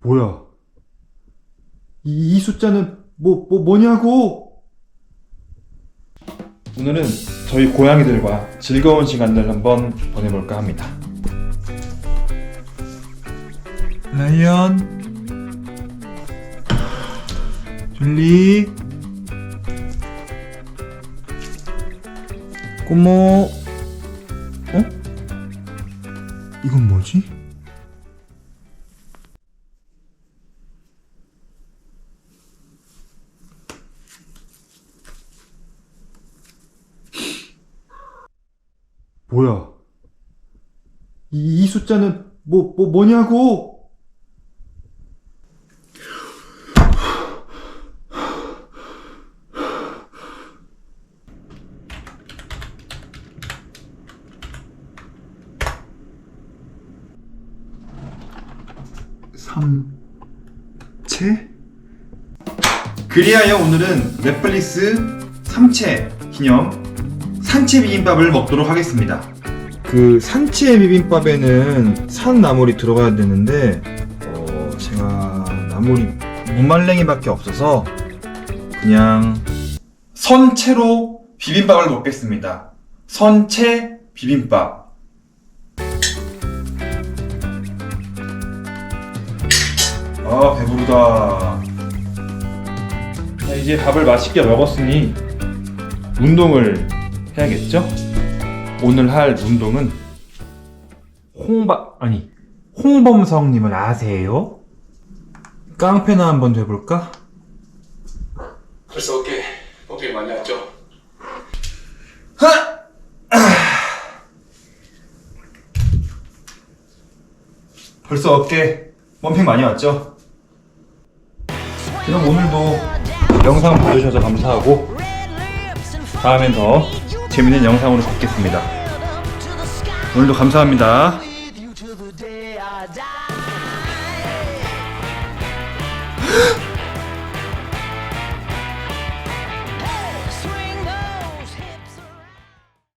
뭐야? 이, 이 숫자는 뭐, 뭐, 뭐냐고? 오늘은 저희 고양이들과 즐거운 시간들 한번 보내볼까 합니다. 라이언, 줄리, 꼬모, 어? 이건 뭐지? 뭐야? 이, 이 숫자는 뭐, 뭐, 뭐냐고? 삼채? 그리하여 오늘은 넷플릭스 삼채 기념 산채 비빔밥을 먹도록 하겠습니다. 그 산채 비빔밥에는 산 나물이 들어가야 되는데 어, 제가 나물이 무말랭이밖에 없어서 그냥 선채로 비빔밥을 먹겠습니다. 선채 비빔밥. 아 배부르다. 자, 이제 밥을 맛있게 먹었으니 운동을 해야겠죠? 오늘 할 운동은 홍바 아니 홍범성님을 아세요? 깡패나 한번 돼볼까? 벌써 어깨 어깨 많이 왔죠? 벌써 어깨 펌핑 많이 왔죠? 그럼 오늘도 영상 봐주셔서 감사하고 다음엔 더 재밌는 영상으로 뵙겠습니다. 오늘도 감사합니다.